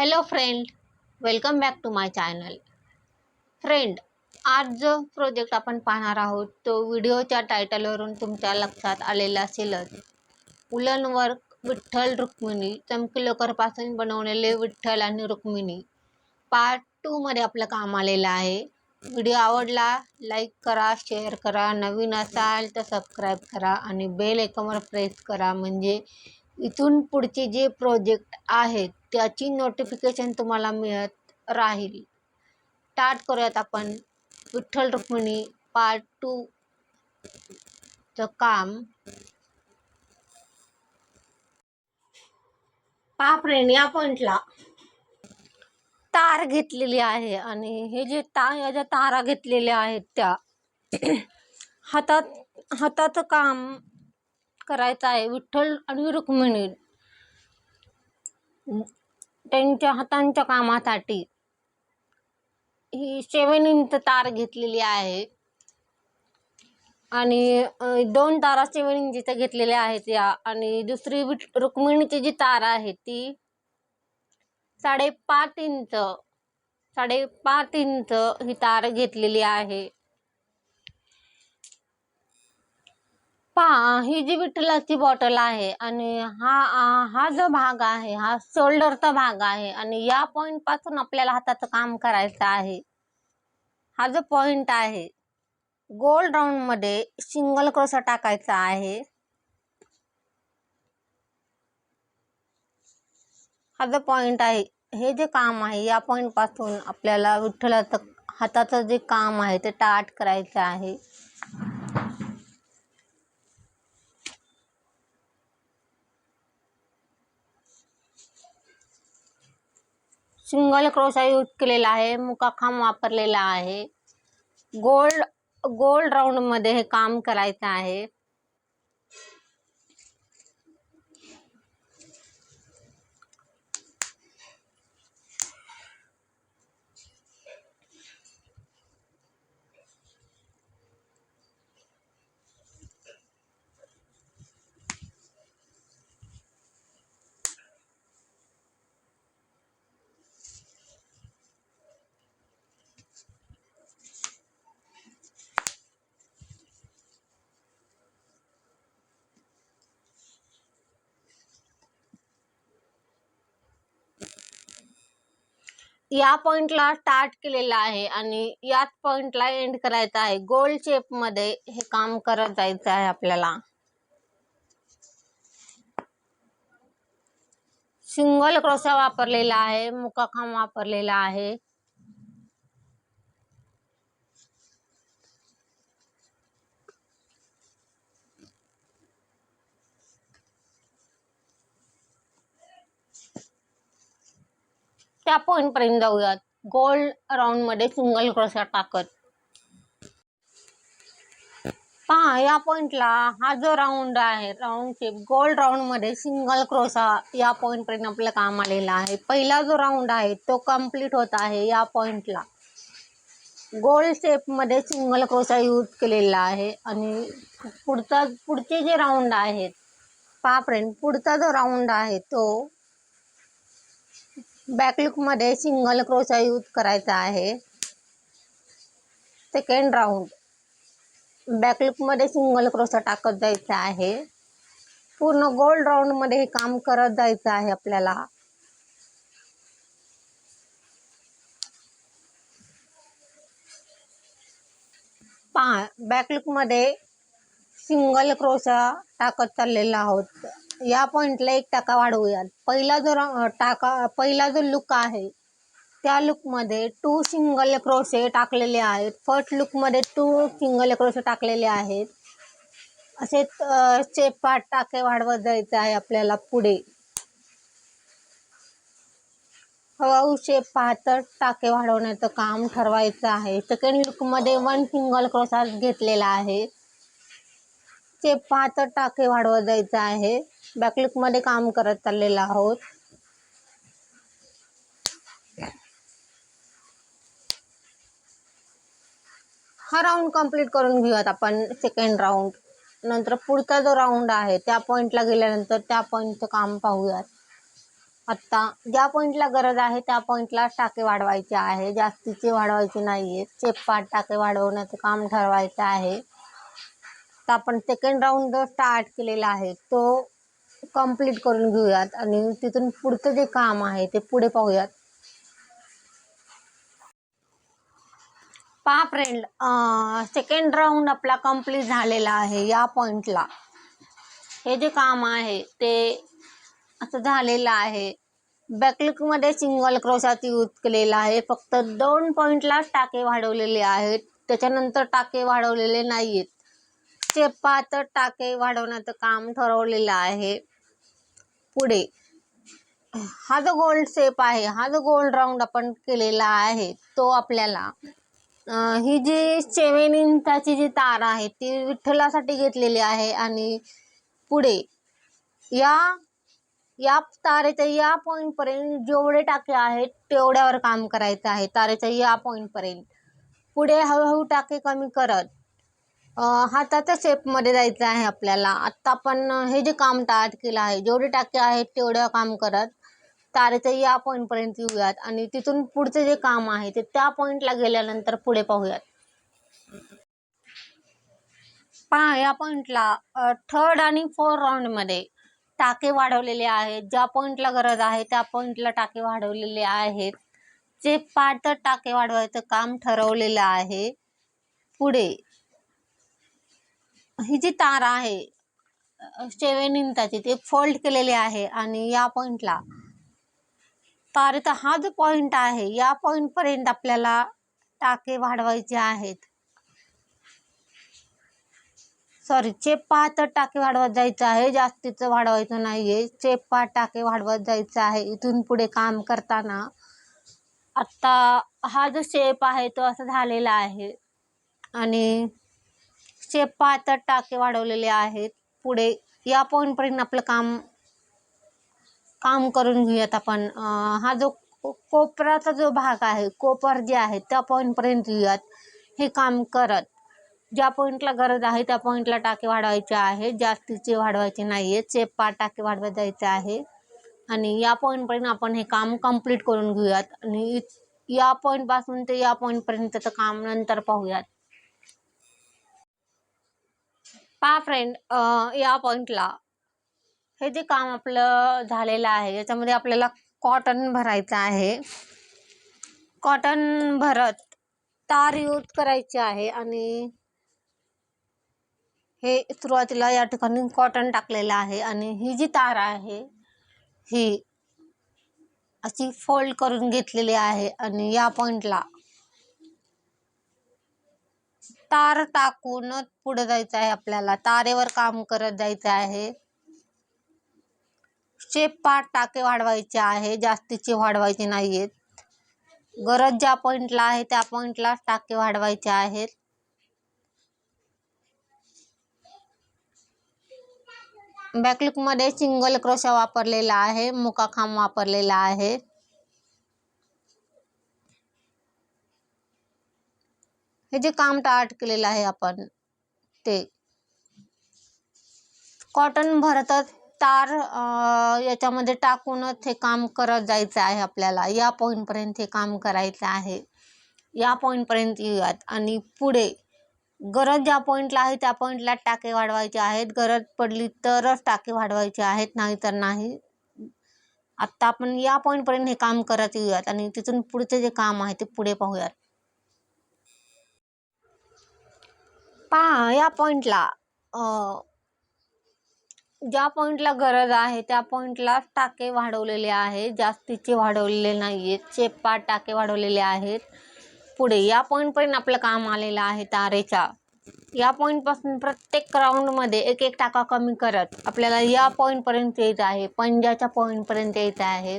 Hello friend welcome back to my channel friend आज जो project आपण पाहणार आहोत तो व्हिडिओच्या टायटलवरून तुमच्या लक्षात आलेला असेलच. उलन वर्क विठ्ठल रुक्मिणी चमकी लोकरपासून बनवलेले विठ्ठल आणि रुक्मिणी. पार्ट टूमध्ये आपलं काम आलेलं आहे. व्हिडिओ आवडला लाईक करा शेअर करा. नवीन असाल तर सबस्क्राईब करा आणि बेल आयकॉनवर प्रेस करा. म्हणजे इथून पुढचे जे प्रोजेक्ट आहेत त्याची नोटिफिकेशन तुम्हाला मिळत राहील. स्टार्ट करूयात आपण. विठ्ठल रुक्मिणी पार्ट टू चं काम. पापरेन या पॉइंटला तार घेतलेली आहे आणि हे जे ता या ज्या तारा घेतलेल्या आहेत त्या हातात हाताचं काम करायचं आहे. विठ्ठल आणि रुक्मिणी. त्यांच्या हातांच्या कामासाठी ही सेवन इंच तार घेतलेली आहे. आणि दोन तारा सेवन इंचच्या घेतलेल्या आहेत या आणि दुसरी रुक्मिणीची जी तार आहे ती साडेपाच इंच साडेपाच इंच ही तार घेतलेली आहे. पहा ही जी विठ्ठलाची बॉटल आहे आणि हा आ, हा जो भाग आहे हा शोल्डरचा भाग आहे आणि या पॉइंटपासून आपल्याला हाताचं काम करायचं आहे. हा जो पॉइंट आहे गोल राऊंडमध्ये सिंगल क्रोसा टाकायचा आहे. हा जो पॉइंट आहे हे जे काम आहे या पॉइंटपासून आपल्याला विठ्ठलाचं हाताचं जे काम आहे ते टाट करायचं आहे. सिंगल क्रोशा यूज केलेला आहे मुकाखांब वापरलेला आहे. गोल्ड गोल्ड राऊंडमध्ये हे काम करायचं आहे. या पॉइंटला स्टार्ट केलेला आहे आणि याच पॉइंटला एंड करायचा आहे. गोल शेपमध्ये हे काम करत जायचं आहे आपल्याला. सिंगल क्रोशा वापरलेला आहे मुकाखांब वापरलेला आहे. त्या पॉइंट पर्यंत जाऊयात. गोल्ड राऊंडमध्ये सिंगल क्रोशा टाकत. पहा या पॉइंटला हा जो राऊंड आहे राऊंड शेप गोल्ड राऊंडमध्ये सिंगल क्रोशा या पॉइंट पर्यंत आपलं काम आलेलं आहे. पहिला जो राऊंड आहे तो कंप्लीट होत आहे या पॉइंटला गोल्ड शेपमध्ये सिंगल क्रोशा यूज केलेला आहे. आणि पुढचा पुढचे जे राऊंड आहेत पहा फ्रेंड पुढचा जो राऊंड आहे तो बॅकलुकमध्ये सिंगल क्रोशा यूज करायचा आहे. सेकंड राऊंड बॅकलुकमध्ये सिंगल क्रोशा टाकत जायचं आहे. पूर्ण गोल्ड राऊंडमध्ये हे काम करत जायचं आहे आपल्याला. पा बॅकलुकमध्ये सिंगल क्रोशा टाकत चाललेला आहोत. या पॉइंटला एक टाका वाढवूयात. पहिला जो टाका पहिला जो लुक आहे त्या लुकमध्ये टू सिंगल क्रोशे टाकलेले आहेत. फर्स्ट लुकमध्ये टू सिंगल क्रोशे टाकलेले आहेत. असे स्टेप पाच टाके वाढवत जायचं आहे आपल्याला पुढे. हळूहळू शेप पाहतच टाके वाढवण्याचं काम ठरवायचं आहे. सेकंड लुकमध्ये वन सिंगल क्रोसा घेतलेला आहे. चे पाच टाके वाढवत जायचं आहे. बॅकलुकमध्ये काम करत चाललेलं आहोत. हा राऊंड कंप्लीट करून घेऊयात आपण सेकंड राऊंड नंतर पुढचा जो राऊंड आहे त्या पॉइंटला गेल्यानंतर त्या पॉइंटचं काम पाहूयात. आत्ता ज्या पॉईंटला गरज आहे त्या पॉईंटला टाके वाढवायचे आहे. जास्तीचे वाढवायचे नाही चेप चेप्पाट टाके वाढवण्याचं काम ठरवायचं आहे. तर आपण सेकंड राऊंड जो स्टार्ट केलेला आहे. तो कंप्लीट करून घेऊयात आणि तिथून पुढचं जे काम आहे ते पुढे पाहूयात. पहा फ्रेंड सेकंड राऊंड आपला कंप्लीट झालेला आहे या पॉईंटला हे जे काम आहे ते असं झालेलं आहे. बॅकलुकमध्ये सिंगल क्रोशात यूज केलेला आहे. फक्त दोन पॉईंटलाच टाके वाढवलेले आहेत. त्याच्यानंतर टाके वाढवलेले नाही आहेत चेपात टाके वाढवण्याचं काम ठरवलेलं आहे. पुढे. हा जो गोल्ड शेप आहे हा जो गोल्ड राऊंड आपण केलेला आहे तो आपल्याला ही जी सेवन इंचाची जी तार आहे ती विठ्ठलासाठी घेतलेली आहे आणि पुढे. या या तारेच्या या पॉईंटपर्यंत जेवढे टाके आहेत तेवढ्यावर काम करायचं आहे तारेच्या या पॉईंटपर्यंत पुढे हळूहळू टाके कमी करत. हाताच्या शेपमध्ये जायचं आहे आपल्याला. आत्ता आपण हे जे काम स्टार्ट केलं आहे जेवढे टाके आहेत तेवढं काम करत तारेच्या या पॉईंटपर्यंत येऊयात आणि तिथून पुढचं जे काम आहे ते त्या पॉईंटला गेल्यानंतर पुढे पाहूयात. पहा या पॉईंटला थर्ड आणि फोर राऊंडमध्ये टाके वाढवलेले आहेत. ज्या पॉईंटला गरज आहे त्या पॉईंटला टाके वाढवलेले आहेत. जे पाठ टाके वाढवायचं काम ठरवलेलं आहे पुढे ही जी तार आहे सेवन इंचाची ती फोल्ड केलेली आहे आणि या पॉईंटला तारेचा हा जो पॉईंट आहे या पॉईंटपर्यंत आपल्याला टाके वाढवायचे आहेत. सॉरी चेप तर टाके वाढवत जायचं आहे जास्तीचं वाढवायचं नाहीये. चेप पाहत टाके वाढवत जायचं आहे इथून पुढे काम करताना. आत्ता हा जो शेप आहे तो असा झालेला आहे. आणि चे पाहत टाके वाढवलेले आहेत. पुढे या पॉईंटपर्यंत आपलं काम काम करून घेऊयात आपण. हा जो को- कोपराचा जो भाग आहे कोपर जे आहे त्या पॉईंटपर्यंत येऊयात. हे काम करत ज्या पॉईंटला गरज आहे त्या पॉईंटला टाके वाढवायचे आहे. जास्तीचे वाढवायचे नाही आहे चेप पाच टाके वाढवत जायचे आहे. आणि या पॉईंटपर्यंत आपण हे काम कंप्लीट करून घेऊयात. आणि इ- या पॉईंटपासून ते या पॉईंटपर्यंतचं काम नंतर पाहूयात. पा फ्रेंड या पॉईंटला हे जे काम आपलं झालेलं आहे याच्यामध्ये आपल्याला कॉटन भरायचं आहे. कॉटन भरत तार यूज करायची आहे आणि हे सुरुवातीला या ठिकाणी कॉटन टाकलेलं आहे आणि ही जी तार आहे ही अशी फोल्ड करून घेतलेली आहे आणि या पॉइंटला तार टाकूनच पुढे जायचं आहे आपल्याला. तारेवर काम करत जायचं आहे. शेप पाठ टाके वाढवायचे आहे. जास्तीचे वाढवायचे नाहीयेत. गरज ज्या पॉइंटला आहे त्या पॉइंटला टाके वाढवायचे आहेत. बॅकलुकमध्ये सिंगल क्रोशा वापरलेला आहे. मुका खांब वापरलेला आहे. हे जे काम स्टार्ट केलेलं आहे आपण ते. कॉटन भरत तार याच्यामध्ये टाकूनच हे काम करत जायचं आहे आपल्याला. या पॉईंटपर्यंत हे काम करायचं आहे. या पॉईंटपर्यंत येऊयात. आणि पुढे गरज ज्या पॉईंटला आहे त्या पॉईंटला टाके वाढवायचे आहेत. गरज पडली तरच टाके वाढवायचे आहेत नाही तर नाही. आत्ता आपण या पॉईंटपर्यंत हे काम करत येऊयात. आणि तिथून पुढचे जे काम आहे ते पुढे पाहूयात. पहा या पॉईंटला ज्या पॉईंटला गरज आहे त्या पॉईंटला टाके वाढवलेले आहेत. जास्तीचे वाढवलेले नाही आहेत चेपा टाके वाढवलेले आहेत. पुढे या पॉईंटपर्यंत आपलं काम आलेलं आहे तारेच्या. या पॉईंटपासून प्रत्येक राऊंडमध्ये एक एक टाका कमी करत आपल्याला या पॉईंटपर्यंत येत आहे पंजाच्या पॉईंटपर्यंत येत आहे.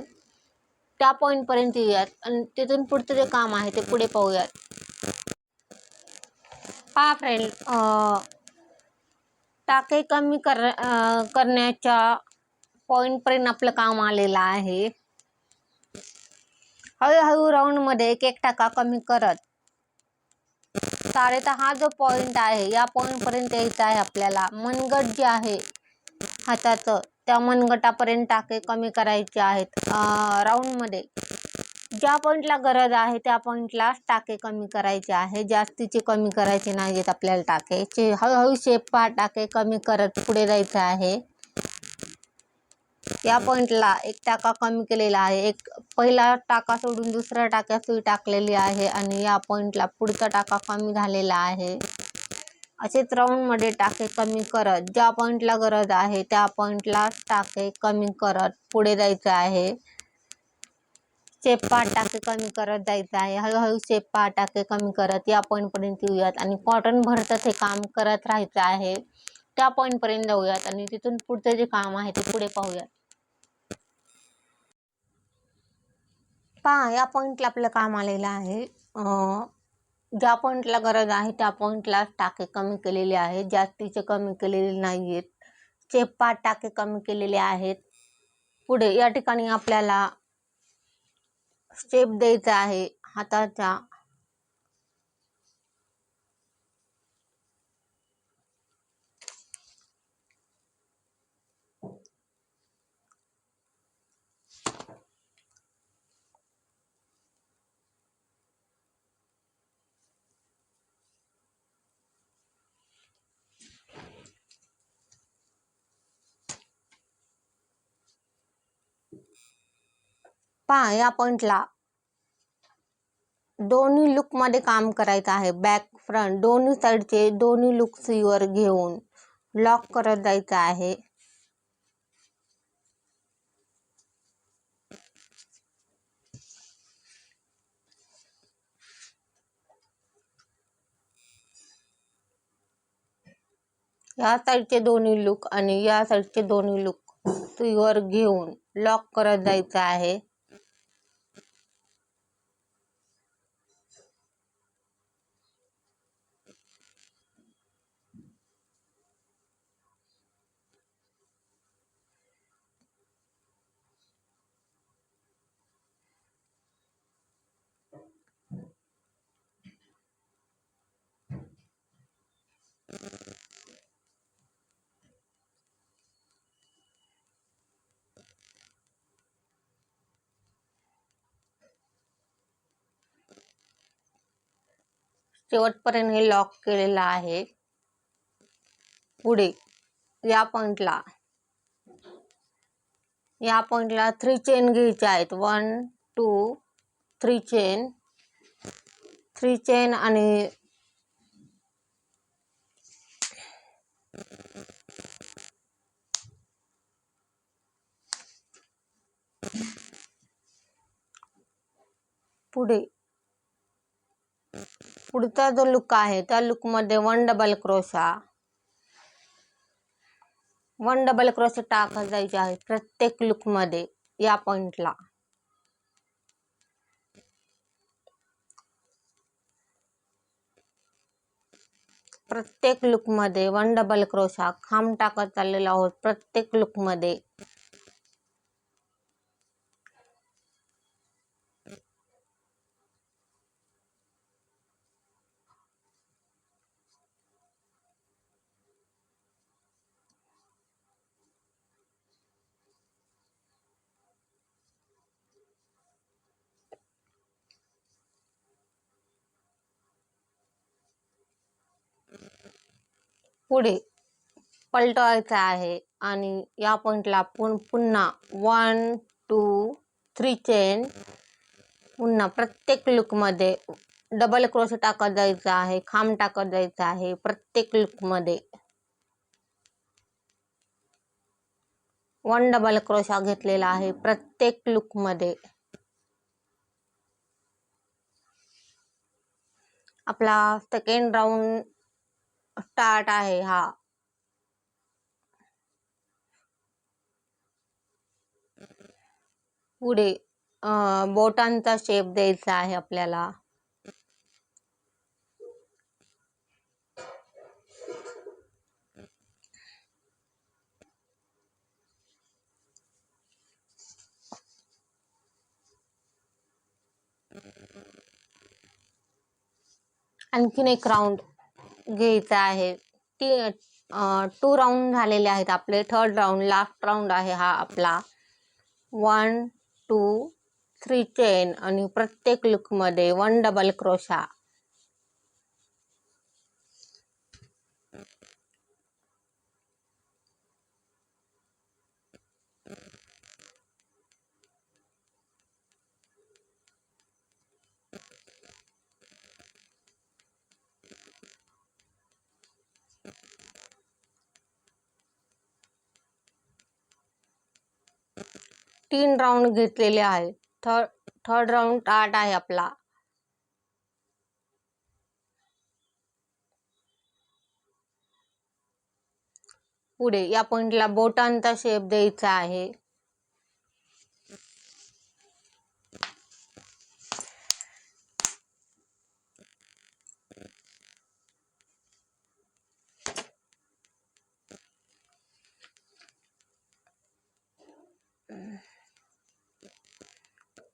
त्या पॉईंटपर्यंत येऊयात. आणि तिथून पुढचं जे काम आहे ते पुढे पाहूयात. पहा फ्रेंड टाके कमी कर करण्याच्या पॉईंटपर्यंत आपलं काम आलेलं आहे. हळूहळू राऊंडमध्ये एक एक टाका कमी करत. तारेचा हा जो पॉईंट आहे या पॉईंटपर्यंत यायचा आहे आपल्याला. मनगट जे आहे हाताचं त्या मनगटापर्यंत टाके कमी करायचे आहेत. राऊंडमध्ये ज्या पॉईंटला गरज आहे त्या पॉईंटला टाके कमी करायचे आहे. जास्तीचे कमी करायचे नाही आहेत आपल्याला टाके. हळूहळू शेप पहा टाके कमी करत पुढे जायचं आहे. या पॉईंटला एक टाका कमी केलेला आहे. एक पहिला टाका सोडून दुसऱ्या टाक्या सुई टाकलेली आहे आणि या पॉईंटला पुढचा टाका कमी झालेला आहे. असेच राऊंडमध्ये टाके कमी करत ज्या पॉईंटला गरज आहे त्या पॉईंटला टाके कमी करत पुढे जायचं आहे. चेपा टाके कमी करत जायचं आहे. हळूहळू चेपा टाके कमी करत या पॉईंटपर्यंत येऊयात आणि कॉटन भरतच हे काम करत राहायचं आहे. त्या पॉईंटपर्यंत जाऊयात आणि तिथून पुढचं जे काम आहे ते पुढे पाहूयात. पहा या पॉईंटला आपलं काम आलेलं आहे. ज्या पॉईंटला गरज आहे त्या पॉईंटला टाके कमी केलेले आहेत. जास्तीचे कमी केलेले नाही आहेत चेपा टाके कमी केलेले आहेत. पुढे या ठिकाणी आपल्याला स्टेप द्यायचा आहे हाताच्या पहा या पॉइंटला दोन्ही लुकमध्ये काम करायचं आहे. बॅक फ्रंट दोन्ही साईडचे दोन्ही लुक सीवर घेऊन लॉक करत जायचं आहे. या साईडचे दोन्ही लुक आणि या साईडचे दोन्ही लुक सुईवर घेऊन लॉक करत जायचं आहे. शेवटपर्यंत हे लॉक केलेलं आहे. पुढे या पॉइंटला या पॉइंटला थ्री चेन घ्यायच्या आहेत. One two three chain three chain आणि पुढे पुढचा जो लुक आहे त्या लुकमध्ये one double crochet one double crochet टाकत जायचे आहे प्रत्येक लुकमध्ये या पॉइंटला प्रत्येक लुकमध्ये वन डबल क्रोशा खांब टाकत चाललेला आहोत प्रत्येक लुकमध्ये पुढे पलटवायचं आहे आणि या पॉईंटला पुन पुन्हा वन टू थ्री चेन पुन्हा प्रत्येक लुकमध्ये डबल क्रोश टाकत जायचं आहे खांब टाकत जायचं आहे प्रत्येक लुकमध्ये वन डबल क्रोशा घेतलेला आहे प्रत्येक लुकमध्ये आपला सेकंड राऊंड स्टार्ट आहे हा. पुढे बोटांचा शेप द्यायचा आहे आपल्याला. आणखीन एक राऊंड घ्यायचा आहे. ती टू राऊंड झालेले आहेत आपले. थर्ड राऊंड लास्ट राऊंड आहे हा आपला. वन टू थ्री चेन आणि प्रत्येक लुकमध्ये वन डबल क्रोशा तीन राऊंड घेतलेले आहे थर्ड थर्ड राऊंड स्टार्ट आहे आपला. पुढे या पॉइंटला बोटांचा शेप द्यायचा आहे.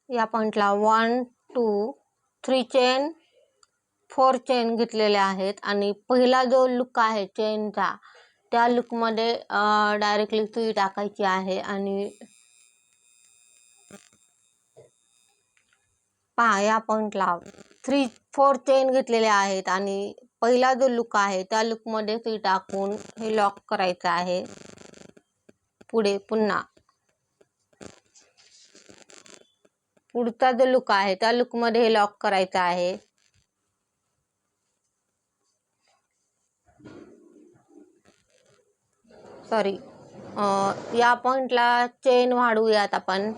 या पॉईंटला one two three chain four chain घेतलेले आहेत. आणि पहिला जो लुक आहे चेनचा त्या लुकमध्ये डायरेक्टली सुई टाकायची आहे. आणि पहा या पॉईंटला थ्री फोर चेन घेतलेले आहेत. आणि पहिला जो लुक आहे त्या लुकमध्ये सुई टाकून हे लॉक करायचं आहे. पुढे पुन्हा. पुढचा जो लुक आहे त्या लुकमध्ये हे लॉक करायचं आहे. सॉरी या पॉइंटला चेन वाढवूयात आपण.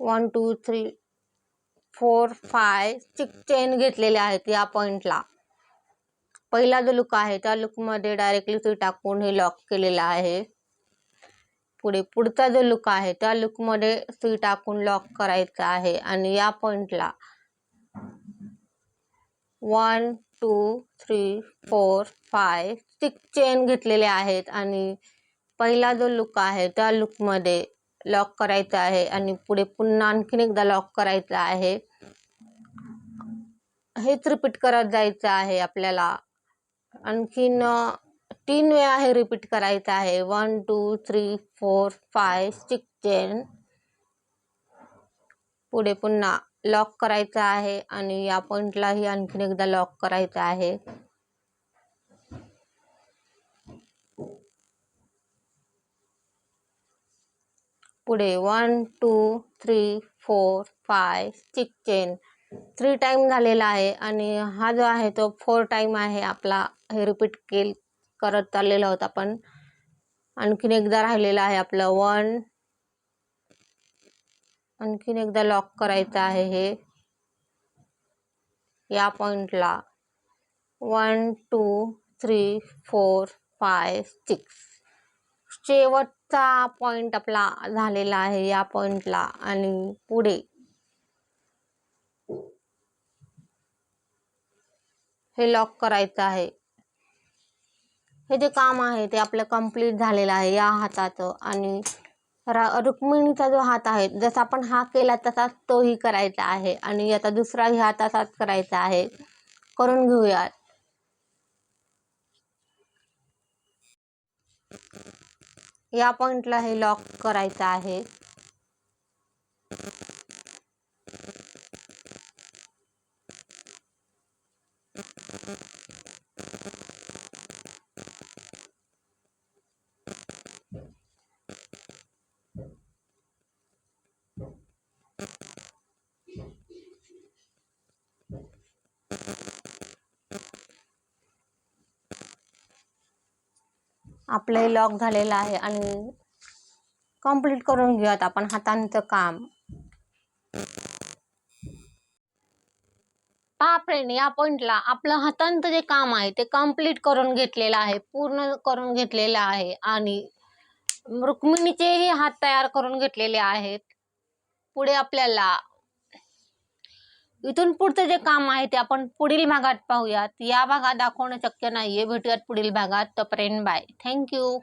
One two three four five six chain घेतलेले आहेत या पॉइंटला पहिला जो लुक आहे त्या लुकमध्ये डायरेक्टली तुम्ही टाकून हे लॉक केलेलं आहे. पुढे पुढचा जो लुक आहे त्या लुकमध्ये सुई टाकून लॉक करायचा आहे. आणि या पॉइंटला one two three four five six chain घेतलेले आहेत. आणि पहिला जो लुक आहे त्या लुकमध्ये लॉक करायचा आहे. आणि पुढे पुन्हा आणखीन एकदा लॉक करायचं आहे. हेच रिपीट करत जायचं आहे आपल्याला. आणखीन तीन वेळा हे रिपीट करायचं आहे. One two three four five six chain पुढे पुन्हा लॉक करायचं आहे आणि या पॉईंटलाही आणखीन एकदा लॉक करायचं आहे. पुढे one two three four five six chain three time झालेला आहे आणि हा जो आहे तो फोर टाईम आहे आपला. हे रिपीट केल करत चाललेला होता पण आणखीन एकदा राहिलेला आहे आपलं वन. आणखीन एकदा लॉक करायचं आहे हे. या पॉइंटला. One two three four five six. शेवटचा पॉइंट आपला झालेला आहे या पॉइंटला आणि पुढे. हे लॉक करायचं आहे. हे जे काम आहे ते आपलं कंप्लीट झालेलं आहे या हाताचं आणि रा रुक्मिणीचा जो हात आहे जसा आपण हा केला तसाच तोही करायचा आहे आणि आता दुसराही हात असाच करायचा आहे. करून घेऊयात. या पॉइंटला हे लॉक करायचं आहे. आपलंही लॉक झालेलं आहे आणि कंप्लीट करून घेऊयात आपण हातांचं काम. पहा फ्रेंड या पॉइंटला आपलं हातांचं जे काम आहे ते कंप्लीट करून घेतलेलं आहे पूर्ण करून घेतलेलं आहे आणि रुक्मिणीचेही हात तयार करून घेतलेले आहेत. पुढे आपल्याला इथून पुढचं जे काम आहे ते आपण पुढील भागात पाहूयात. या भागात दाखवणं शक्य नाहीये. भेटूयात पुढील भागात. तोपर्यंत बाय. थँक्यू